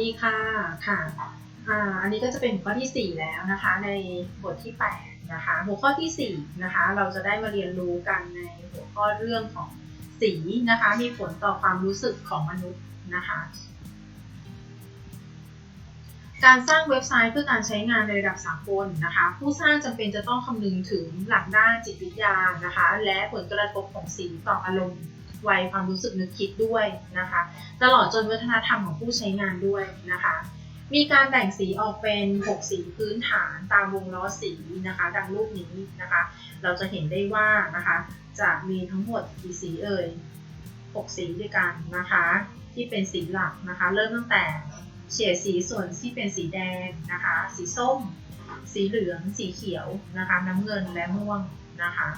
ดีค่ะค่ะอันนี้ก็จะเป็นหัวข้อที่ 4 แล้วนะคะ ในบทที่8นะคะหัวข้อที่4นะคะเราจะได้มาเรียนรู้กันในหัวข้อเรื่องของสีนะคะ มีผลต่อความรู้สึกของมนุษย์นะคะ การสร้างเว็บไซต์เพื่อการใช้งานในระดับสากลนะคะ ผู้สร้างจำเป็นจะต้องคำนึงถึงหลักด้านจิตวิทยานะคะ และผลกระทบของสีต่ออารมณ์ วัยความรู้สึกนึกคิดด้วยนะคะ ตลอดจนวัฒนธรรมของผู้ใช้งานด้วยนะคะ มีการแบ่งสีออกเป็น 6 สีพื้นฐานตามวงล้อสีนะคะ ดังรูปนี้นะคะ เราจะเห็นได้ว่านะคะ จะมีทั้งหมดกี่สีเอ่ย 6 สีด้วยกันนะคะ ที่เป็นสีหลักนะคะ เริ่มตั้งแต่เฉดสีส่วนที่เป็นสีแดงนะคะ สีส้ม สีเหลือง สีเขียวนะคะ น้ำเงินและม่วงนะคะ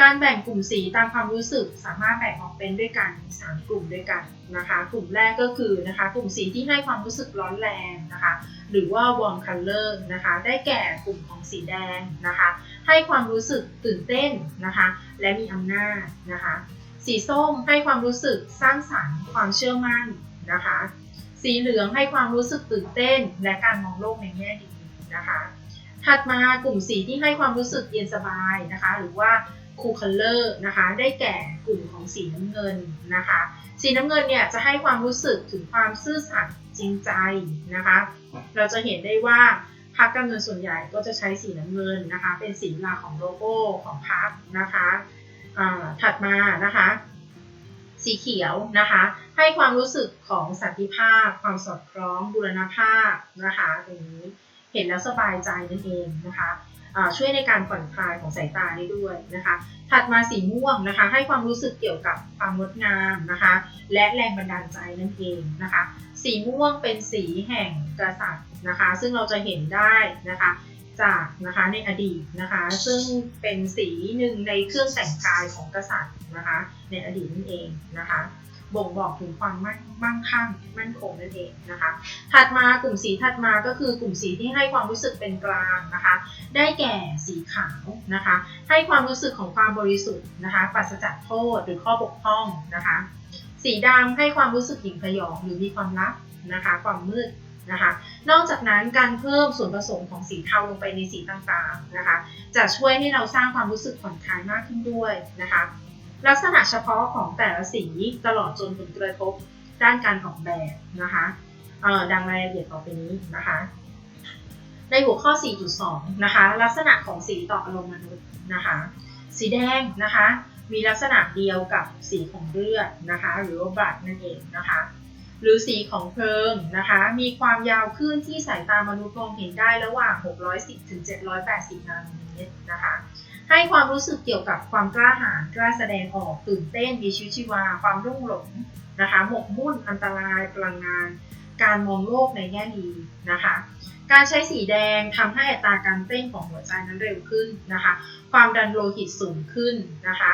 การแบ่งกลุ่มสีตามความรู้สึกสามารถแบ่งออกเป็นด้วยกัน 3 กลุ่มด้วยกันนะคะ กลุ่มแรกก็คือนะคะ กลุ่มสีที่ให้ความรู้สึกร้อนแรงนะคะ หรือว่า warm color นะคะ ได้แก่กลุ่มของสีแดงนะคะ ให้ความรู้สึกตื่นเต้นนะคะ และมีอำนาจนะคะ สีส้มให้ความรู้สึกสร้างสรรค์ ความเชื่อมั่นนะคะ สีเหลืองให้ความรู้สึกตื่นเต้น และการมองโลกในแง่ดีนะคะ ถัดมากลุ่มสีที่ให้ความรู้สึกเย็นสบายนะคะ หรือว่า คูลคัลเลอร์นะคะ ได้แก่กลุ่มของสีน้ำเงินนะคะ สีน้ำเงินเนี่ยจะให้ความรู้สึกถึงความซื่อสัตย์จริงใจนะคะ เราจะเห็นได้ว่าพรรคการเมืองส่วนใหญ่ก็จะใช้สีน้ำเงินนะคะ เป็นสีหลักของโลโก้ของพรรคนะคะถัดมานะคะ สีเขียวนะคะ ให้ความรู้สึกของสันติภาพ ความสอดคล้องบูรณภาพนะคะตรงนี้เห็นแล้วสบายใจนั่นเองนะคะ ช่วยในการผ่อนคลายของสายตาได้ด้วยนะคะ ถัดมาสีม่วงนะคะ ให้ความรู้สึกเกี่ยวกับความงดงามนะคะ และแรงบันดาลใจนั่นเองนะคะ สีม่วงเป็นสีแห่งกษัตริย์นะคะ ซึ่งเราจะเห็นได้นะคะจากนะคะในอดีตนะคะ ซึ่งเป็นสีหนึ่งในเครื่องแต่งกายของกษัตริย์นะคะ ในอดีตนั่นเองนะคะ บ่งบอกถึงความมั่นมั่งคั่งมั่นคงนั่นเองนะคะ ถัดมากลุ่มสีถัดมาก็คือกลุ่มสีที่ให้ความรู้สึกเป็นกลางนะคะ ได้แก่สีขาวนะคะ ให้ความรู้สึกของความบริสุทธิ์นะคะปราศจากโทษหรือข้อบกพร่องนะคะ สีดำให้ความรู้สึกหยิ่งพยองหรือมีความลับนะคะ ความมืดนะคะ นอกจากนั้นการเพิ่มส่วนผสมของสีเทาลงไปในสีต่างๆนะคะ จะช่วยให้เราสร้างความรู้สึกผ่อนคลายมากขึ้นด้วยนะคะ ลักษณะเฉพาะของแต่ละสีตลอดจนผลกระทบด้านการออกแบบนะคะเอ่อดังรายละเอียดต่อไปนี้นะคะ ในหัวข้อ 4.2 นะคะ ลักษณะของสีต่ออารมณ์มนุษย์นะคะ สีแดงนะคะ มีลักษณะเดียวกับสีของเลือดนะคะ หรือว่าบัตนั่นเองนะคะ หรือสีของเพลิงนะคะ มีความยาวคลื่นที่สายตามนุษย์มองเห็นได้ระหว่าง 610 ถึง 780 นาโนเมตรนะคะ ให้ความรู้สึกเกี่ยวกับความกล้าหาญกล้าแสดงออกตื่นเต้นมีชีวิตชีวา ความรุ่งหลงนะคะหมกมุ่นอันตรายพลังงาน การมองโลกในแง่ดีนะคะ การใช้สีแดงทำให้อัตราการเต้นของหัวใจนั้นเร็วขึ้นนะคะ ความดันโลหิตสูงขึ้นนะคะ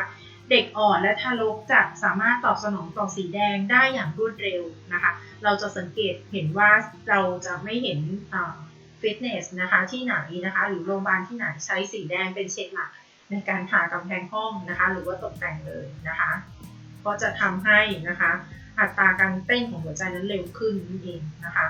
เด็กอ่อนและทารกจะสามารถตอบสนองต่อสีแดงได้อย่างรวดเร็วนะคะ เราจะสังเกตเห็นว่าเราจะไม่เห็นฟิตเนสนะคะที่ไหนนะคะ หรือโรงพยาบาลที่ไหนใช้สีแดงเป็นเฉดหลัก ในการทากำแพงห้องนะคะ หรือว่าตกแต่งเลยนะคะ ก็จะทำให้นะคะ อัตราการเต้นของหัวใจนั้นเร็วขึ้นนั่นเองนะคะ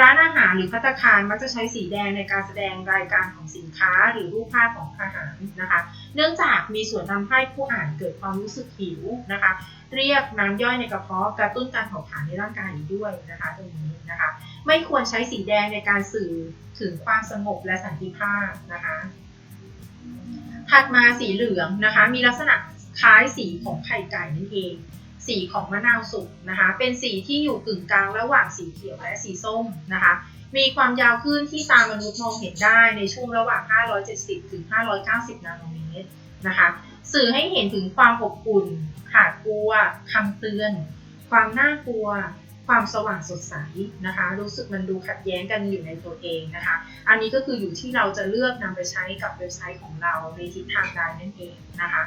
ร้านอาหารหรือภัตคารมักจะใช้สีแดงในการแสดงรายการของสินค้าหรือรูปภาพของอาหารนะคะ เนื่องจากมีส่วนทำให้ผู้อ่านเกิดความรู้สึกหิวนะคะ เรียกน้ำย่อยในกระเพาะกระตุ้นการเผาผลาญในร่างกายอีกด้วยนะคะตรงนี้นะคะ ไม่ควรใช้สีแดงในการสื่อถึงความสงบและสันติภาพนะคะ ถัดมาสีเหลืองนะคะ มีลักษณะคล้ายสีของไข่ไก่นั่นเอง สีของมะนาวสุกนะคะ เป็นสีที่อยู่กึ่งกลางระหว่างสีเขียวและสีส้มนะคะ มีความยาวคลื่นที่ตามนุษย์มองเห็นได้ในช่วงระหว่าง 570 ถึง 590 นาโนเมตรนะคะ สื่อให้เห็นถึงความอบอุ่น ขาดกลัวคำเตือน ความน่ากลัว ความสว่างสดใสนะคะ รู้สึกมันดูขัดแย้งกันอยู่ในตัวเองนะคะ อันนี้ก็คืออยู่ที่เราจะเลือกนำไปใช้กับเว็บไซต์ของเราในทิศทางใดนั่นเองนะคะ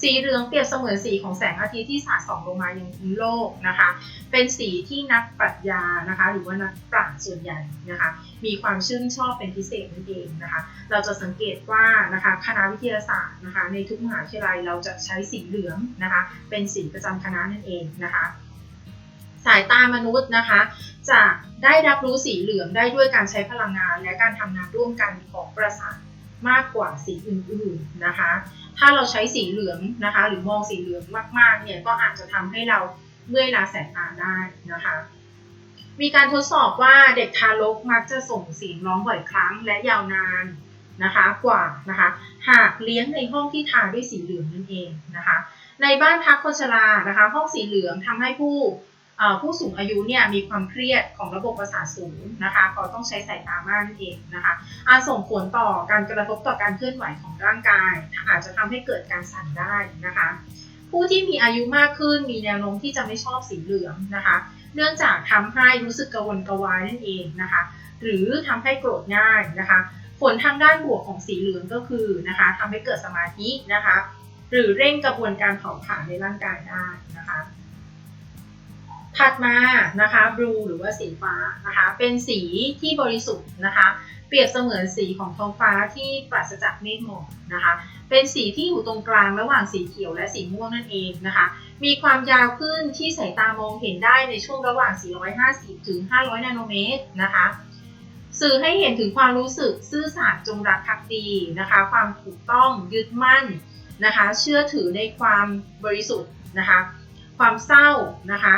สีเหลืองเปรียบเสมือนสีของแสงอาทิตย์ที่สาดส่องลงมายังพื้นโลกนะคะ เป็นสีที่นักปรัชญานะคะ หรือว่านักปราชญ์ส่วนใหญ่นะคะ มีความชื่นชอบเป็นพิเศษนั่นเองนะคะ เราจะสังเกตว่านะคะคณะวิทยาศาสตร์นะคะ ในทุกมหาวิทยาลัยเราจะใช้สีเหลืองนะคะ เป็นสีประจำคณะนั่นเองนะคะ สายตามนุษย์นะคะ จะได้รับรู้สีเหลืองได้ด้วยการใช้พลังงาน และการทำงานร่วมกันของประสาทมากกว่าสีอื่นๆนะคะ ถ้าเราใช้สีเหลืองนะคะ หรือมองสีเหลืองมากๆเนี่ยก็อาจจะทำให้เราเมื่อยล้าสายตาได้นะคะ มีการทดสอบว่าเด็กทารกมักจะส่งเสียงร้องบ่อยครั้งและยาวนานนะคะกว่านะคะหากเลี้ยงในห้องที่ทาด้วยสีเหลืองนั่นเองนะคะ ในบ้านพักคนชรานะคะ ห้องสีเหลืองทำให้ผู้ ผู้สูงอายุเนี่ยมีความเครียดของระบบประสาทสูงนะคะเขาต้องใช้สายตามากนั่นเองนะคะอาจส่งผลต่อการกระทบต่อการเคลื่อนไหวของร่างกาย อาจจะทำให้เกิดการสั่นได้นะคะ ผู้ที่มีอายุมากขึ้นมีแนวโน้มที่จะไม่ชอบสีเหลืองนะคะ เนื่องจากทำให้รู้สึกกระวนกระวายนั่นเองนะคะ หรือทำให้โกรธง่ายนะคะ ผลทางด้านบวกของสีเหลืองก็คือนะคะทำให้เกิดสมาธินะคะ หรือเร่งกระบวนการเผาผลาญในร่างกายได้นะคะ ถัดมานะคะบลูหรือว่าสีฟ้านะคะเป็นสีที่บริสุทธิ์นะคะเปรียบเสมือนสีของท้องฟ้าที่ปราศจากเมฆหมอกนะคะเป็นสีที่อยู่ตรงกลางระหว่างสีเขียวและสีม่วงนั่นเองนะคะมีความยาวขึ้นที่สายตามองเห็นได้ในช่วงระหว่าง 450 ถึง 500 นาโนเมตรนะคะสื่อให้เห็นถึงความรู้สึกซื่อสัตย์จงรักภักดีนะคะความถูกต้องยึดมั่นนะคะเชื่อถือในความบริสุทธิ์นะคะความเศร้านะคะ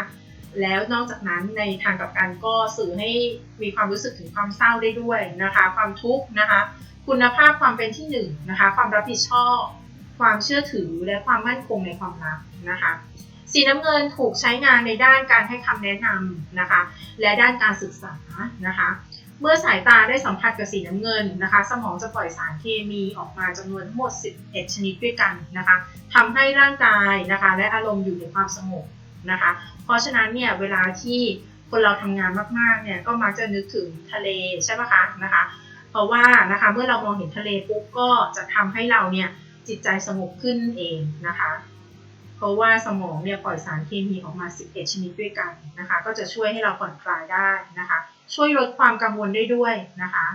แล้วนอกจากนั้นในทางกับกันก็สื่อให้มีความรู้สึกถึงความเศร้าได้ด้วยนะคะ ความทุกข์นะคะ คุณภาพความเป็นที่หนึ่งนะคะ ความรับผิดชอบ ความเชื่อถือและความมั่นคงในความรักนะคะ สีน้ำเงินถูกใช้งานในด้านการให้คำแนะนำนะคะ และด้านการศึกษานะคะ เมื่อสายตาได้สัมผัสกับสีน้ำเงินนะคะ สมองจะปล่อยสารเคมีออกมาจำนวนทั้งหมด 11 ชนิดด้วยกันนะคะทำให้ร่างกายนะคะ และอารมณ์อยู่ในความสงบ นะคะ เพราะฉะนั้นเนี่ยเวลาที่คนเราทำงานมากๆเนี่ยก็มักจะนึกถึงทะเลใช่ไหมคะนะคะ เพราะว่านะคะเมื่อเรามองเห็นทะเลปุ๊บก็จะทำให้เราเนี่ยจิตใจสงบขึ้นเองนะคะ เพราะว่าสมองเนี่ยปล่อยสารเคมีออกมา 11 ชนิดด้วยกันนะคะ ก็จะช่วยให้เราผ่อนคลายได้นะคะ ช่วยลดความกังวลได้ด้วยนะคะ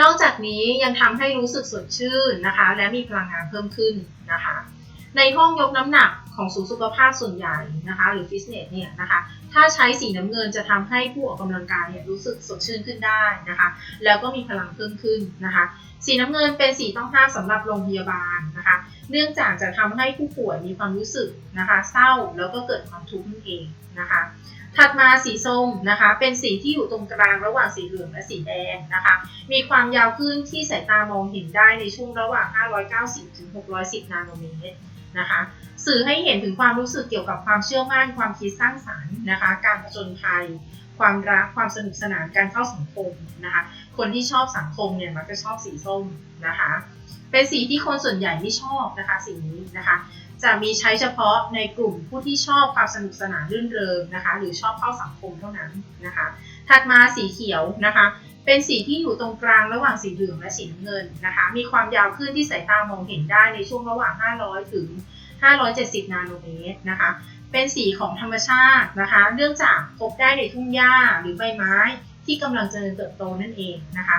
นอกจากนี้ยังทำให้รู้สึกสดชื่นนะคะ และมีพลังงานเพิ่มขึ้นนะคะ ในห้องยกน้ำหนัก ของศูนย์สุขภาพส่วนใหญ่นะคะหรือฟิตเนสเนี่ยนะคะถ้าใช้สีน้ำเงินจะทำให้ผู้ออกกำลังกายเนี่ยรู้สึกสดชื่นขึ้นได้นะคะแล้วก็มีพลังเพิ่มขึ้นนะคะสีน้ำเงินเป็นสีต้องห้ามสำหรับโรงพยาบาลนะคะเนื่องจากจะทำให้ผู้ป่วยมีความรู้สึกนะคะเศร้าแล้วก็เกิดความทุกข์นั่นเองนะคะถัดมาสีส้มนะคะ เป็นสีที่อยู่ตรงกลางระหว่างสีเหลืองและสีแดงนะคะ มีความยาวขึ้นที่สายตามองเห็นได้ในช่วงระหว่าง 590 ถึง 610 นาโนเมตร นะคะ สื่อให้เห็นถึงความรู้สึกเกี่ยวกับความเชื่อมั่น ความคิดสร้างสรรค์นะคะ การผจญภัย ความรัก ความสนุกสนาน การเข้าสังคมนะคะ คนที่ชอบสังคมเนี่ยมักจะชอบสีส้มนะคะ เป็นสีที่คนส่วนใหญ่ไม่ชอบนะคะสีนี้นะคะ จะมีใช้เฉพาะในกลุ่มผู้ที่ชอบความสนุกสนานรื่นเริงนะคะ หรือชอบเข้าสังคมเท่านั้นนะคะ ถัดมาสีเขียวนะคะ เป็นสีที่อยู่ตรงกลางระหว่างสีเหลืองและสีน้ำเงินนะคะ มีความยาวขึ้นที่สายตามองเห็นได้ในช่วงระหว่าง 500 ถึง 570 นาโนเมตรนะคะ เป็นสีของธรรมชาตินะคะ เนื่องจากพบได้ในทุ่งหญ้าหรือใบไม้ที่กำลังเจริญเติบโตนั่นเองนะคะ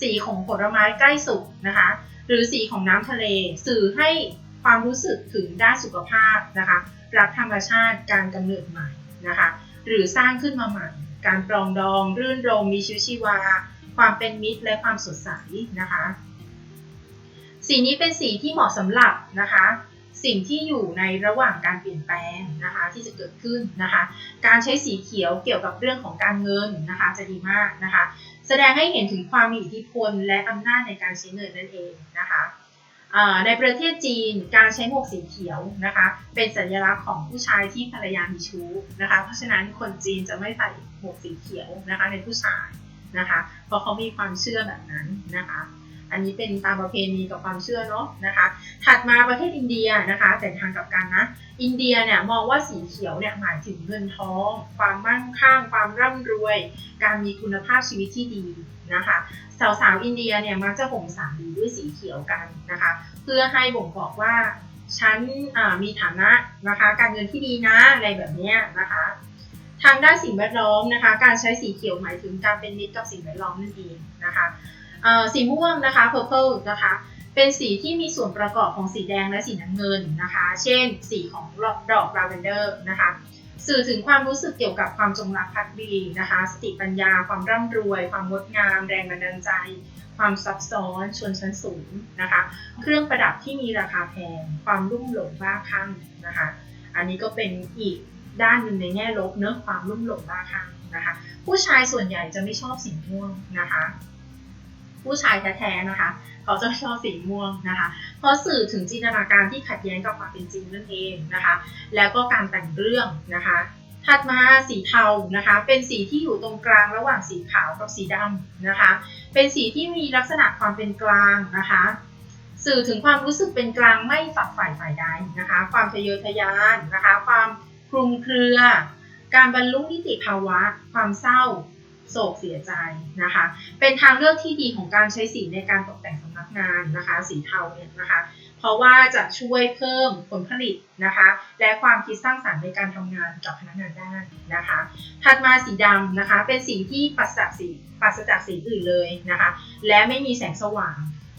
สีของผลไม้ใกล้สุกนะคะ หรือสีของน้ำทะเล สื่อให้ความรู้สึกถึงด้านสุขภาพนะคะ รักธรรมชาติการกำเนิดใหม่นะคะ หรือสร้างขึ้นมาใหม่ การปรองดอง รื่นรมมีชีวิตชีวา ความเป็นมิตรและความสดใสนะคะ สีนี้เป็นสีที่เหมาะสำหรับนะคะ สิ่งที่อยู่ในระหว่างการเปลี่ยนแปลงนะคะที่จะเกิดขึ้นนะคะ การใช้สีเขียวเกี่ยวกับเรื่องของการเงินนะคะจะดีมากนะคะ แสดงให้เห็นถึงความมีอิทธิพลและอำนาจในการใช้เงินนั่นเองนะคะ ในประเทศจีนการใช้หมวกสีเขียวนะคะ เป็นสัญลักษณ์ของผู้ชายที่ภรรยามีชู้นะคะ เพราะฉะนั้นคนจีนจะไม่ใส่หมวกสีเขียวนะคะในผู้ชายนะคะ เพราะเขามีความเชื่อแบบนั้นนะคะ อันนี้เป็นตามประเพณีกับความเชื่อเนาะนะคะ ถัดมาประเทศอินเดียนะคะ แต่ทางกับกันนะ อินเดียเนี่ยมองว่าสีเขียวเนี่ยหมายถึงเงินทอง ความมั่งคั่ง ความร่ำรวย การมีคุณภาพชีวิตที่ดี นะคะสาวๆอินเดียเนี่ยมักจะห่มสาลีด้วยสีเขียวกันนะคะ เพื่อให้บ่งบอกว่าฉันมีฐานะนะคะ การเงินที่ดีนะอะไรแบบนี้นะคะ ทางด้านสิ่งแวดล้อมนะคะ การใช้สีเขียวหมายถึงการเป็นมิตรกับสิ่งแวดล้อมนั่นเองนะคะสีม่วงนะคะ purple นะคะ เป็นสีที่มีส่วนประกอบของสีแดงและสีน้ำเงินนะคะ เช่น สีของดอกลาเวนเดอร์นะคะ สื่อถึงความรู้สึกเกี่ยวกับความจงรักภักดีนะคะ สติปัญญา ความร่ำรวย ความงดงาม แรงบันดาลใจ ความซับซ้อนชนชั้นสูงนะคะ เครื่องประดับที่มีราคาแพง ความรุ่มหลงบ้าคลั่งนะคะ อันนี้ก็เป็นอีกด้านหนึ่งในแง่ลบเนอความรุ่มหลงบ้าคลั่งนะคะ ผู้ชายส่วนใหญ่จะไม่ชอบสีม่วงนะคะ ผู้ชายแท้ๆนะคะ เขาจะชอบสีม่วงนะคะ เพราะสื่อถึงจินตนาการที่ขัดแย้งกับความเป็นจริงนั่นเองนะคะ แล้วก็การแต่งเรื่องนะคะ ถัดมาสีเทานะคะ เป็นสีที่อยู่ตรงกลางระหว่างสีขาวกับสีดำนะคะ เป็นสีที่มีลักษณะความเป็นกลางนะคะ สื่อถึงความรู้สึกเป็นกลางไม่ฝักฝ่ายฝ่ายใดนะคะ ความทะเยอทะยานนะคะ ความคลุมเครือ การบรรลุนิติภาวะ ความเศร้า โศกเสียใจนะคะ เป็นทางเลือกที่ดีของการใช้สีในการตกแต่งสำนักงานนะคะ สีเทาเนี่ยนะคะ เพราะว่าจะช่วยเพิ่มผลผลิตนะคะ และความคิดสร้างสรรค์ในการทำงานกับพนักงานได้นะคะ ถัดมาสีดำนะคะ เป็นสีที่ปัสจากสีปัสจากสีอื่นเลยนะคะ และไม่มีแสงสว่าง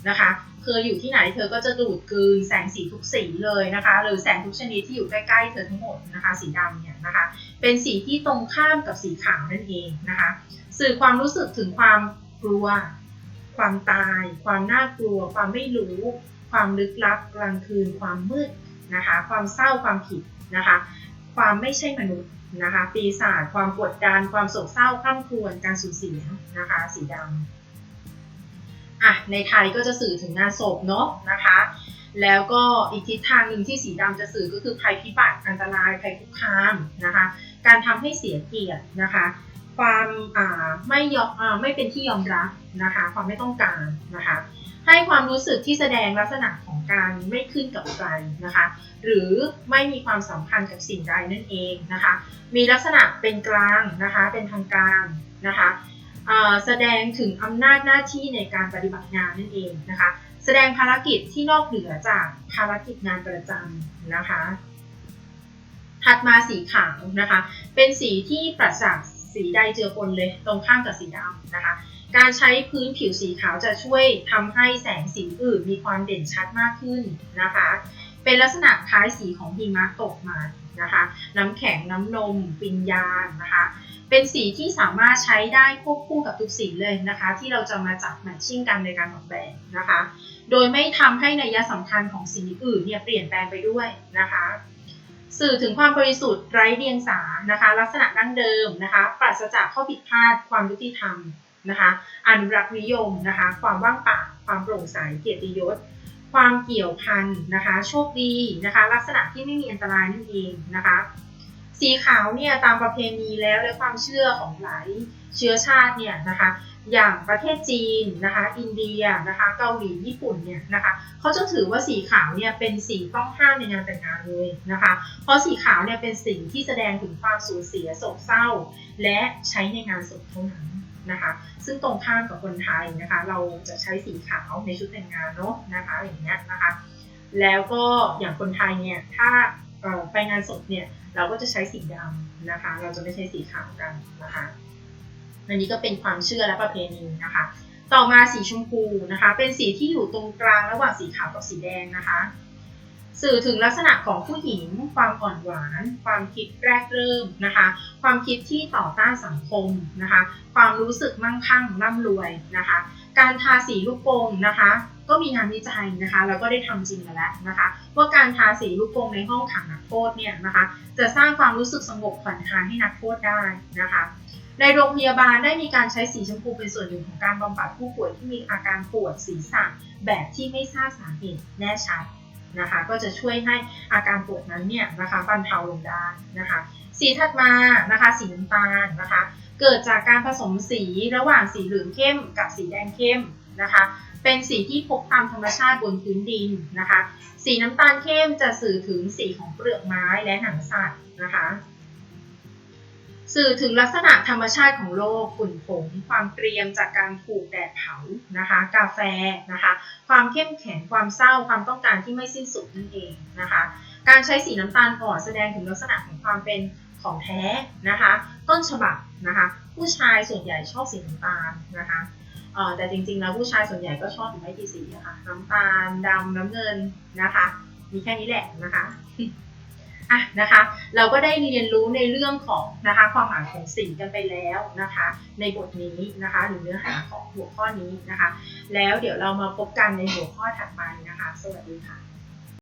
นะคะเธออยู่ที่ไหนเธอก็จะดูดกลืนแสงสีทุกสีเลยนะคะหรือแสงทุกชนิดที่อยู่ใกล้ๆเธอทั้งหมดนะคะสีดำเนี่ยนะคะเป็นสีที่ตรงข้ามกับสีขาวนั่นเองนะคะสื่อความรู้สึกถึงความกลัว ความตาย ความน่ากลัว ความไม่รู้ ความลึกลับกลางคืน ความมืดนะคะความเศร้าความผิดนะคะความไม่ใช่มนุษย์นะคะปีศาจความกดดันความโศกเศร้าคร่ำครวญการสูญเสียนะคะสีดำ อะในไทยก็จะสื่อถึงงานศพเนาะนะคะ แล้วก็อีกทิศทางหนึ่งที่สีดำจะสื่อก็คือภัยพิบัติอันตรายภัยคุกคามนะคะ การทำให้เสียเกียรตินะคะ ความไม่ยอมไม่เป็นที่ยอมรับนะคะ ความไม่ต้องการนะคะให้ความรู้สึกที่แสดงลักษณะของการไม่ขึ้นกับใครนะคะ หรือไม่มีความสัมพันธ์กับสิ่งใดนั่นเองนะคะ มีลักษณะเป็นกลางนะคะ เป็นทางการนะคะ แสดงถึงอำนาจหน้าที่ในการปฏิบัติงานนั่นเองนะคะ แสดงภารกิจที่นอกเหนือจากภารกิจงานประจำนะคะ ถัดมาสีขาวนะคะ เป็นสีที่ปราศจากสีใดเจือปนเลยตรงข้ามกับสีดำนะคะ การใช้พื้นผิวสีขาวจะช่วยทำให้แสงสีอื่นมีความเด่นชัดมากขึ้นนะคะ เป็นลักษณะคล้ายสีของหิมะตกมา นะคะ น้ำแข็งน้ำนมปิญญานะคะ เป็นสีที่สามารถใช้ได้ควบคู่กับทุกสีเลยนะคะ ที่เราจะมาจับแมทชิ่งกันในการออกแบบนะคะ โดยไม่ทำให้นัยสำคัญของสีอื่นเนี่ยเปลี่ยนแปลงไปด้วยนะคะสื่อถึงความบริสุทธิ์ไร้เดียงสานะคะ ลักษณะดั้งเดิมนะคะ ปราศจากข้อผิดพลาดความยุติธรรมนะคะอนุรักษ์นิยมนะคะ ความว่างเปล่าความโปร่งใสเกียรติยศ ความเกี่ยวพันนะคะ โชคดีนะคะ ลักษณะที่ไม่มีอันตรายนั่นเองนะคะ สีขาวเนี่ยตามประเพณีแล้วและความเชื่อของหลายเชื้อชาติเนี่ยนะคะ อย่างประเทศจีนนะคะ อินเดียนะคะ เกาหลีญี่ปุ่นเนี่ยนะคะเขาจะถือว่าสีขาวเนี่ยเป็นสีต้องห้ามในงานแต่งงานเลยนะคะ เพราะสีขาวเนี่ยเป็นสิ่งที่แสดงถึงความสูญเสียโศกเศร้า และใช้ในงานศพเท่านั้น นะคะ ซึ่งตรงข้ามกับคนไทยนะคะ เราจะใช้สีขาวในชุดแต่งงานเนาะนะคะอย่างเงี้ยนะคะ แล้วก็อย่างคนไทยเนี่ยถ้าไปงานศพเนี่ยเราก็จะใช้สีดำนะคะ เราจะไม่ใช้สีขาวกันนะคะอันนี้ก็เป็นความเชื่อและประเพณีนะคะ ต่อมาสีชมพูนะคะ เป็นสีที่อยู่ตรงกลางระหว่างสีขาวกับสีแดงนะคะ สื่อถึงลักษณะของผู้หญิง ความอ่อนหวาน ความคิดแรกเริ่มนะคะ ความคิดที่ต่อต้านสังคมนะคะ ความรู้สึกมั่งคั่งร่ำรวยนะคะ การทาสีลูกโป่งนะคะ ก็มีงานวิจัยนะคะ แล้วก็ได้ทำจริงกันแล้วนะคะ ว่าการทาสีลูกโป่งในห้องขังนักโทษเนี่ยนะคะ จะสร้างความรู้สึกสงบผ่อนคลายให้นักโทษได้นะคะในโรงพยาบาลได้มีการใช้สีชมพูเป็นส่วนหนึ่งของการบำบัดผู้ป่วยที่มีอาการปวดศีรษะแบบที่ไม่ทราบสาเหตุแน่ชัด นะคะ ก็จะช่วยให้อาการปวดนั้นเนี่ยนะคะบรรเทาลงได้นะคะ สีถัดมานะคะ สีน้ำตาลนะคะ เกิดจากการผสมสีระหว่างสีเหลืองเข้มกับสีแดงเข้มนะคะ เป็นสีที่พบตามธรรมชาติบนพื้นดินนะคะ สีน้ำตาลเข้มจะสื่อถึงสีของเปลือกไม้และหนังสัตว์นะคะ สื่อถึงลักษณะธรรมชาติของโลกฝุ่นผงความเกรียมจากการถูกแดดเผานะคะ กาแฟนะคะ ความเข้มแข็งความเศร้าความต้องการที่ไม่สิ้นสุดนั่นเองนะคะ การใช้สีน้ำตาลอ่อนแสดงถึงลักษณะของความเป็นของแท้นะคะ ต้นฉบับนะคะ ผู้ชายส่วนใหญ่ชอบสีน้ำตาลนะคะแต่จริงๆแล้วผู้ชายส่วนใหญ่ก็ชอบไม่กี่สีนะคะน้ำตาลดำน้ำเงินนะคะ มีแค่นี้แหละนะคะ อะนะคะ เราก็ได้เรียนรู้ในเรื่องของนะคะความหมายของสีกันไปแล้วนะคะ ในบทนี้นะคะหรือเนื้อหาของหัวข้อนี้นะคะ แล้วเดี๋ยวเรามาพบกันในหัวข้อถัดไปนะคะ สวัสดีค่ะ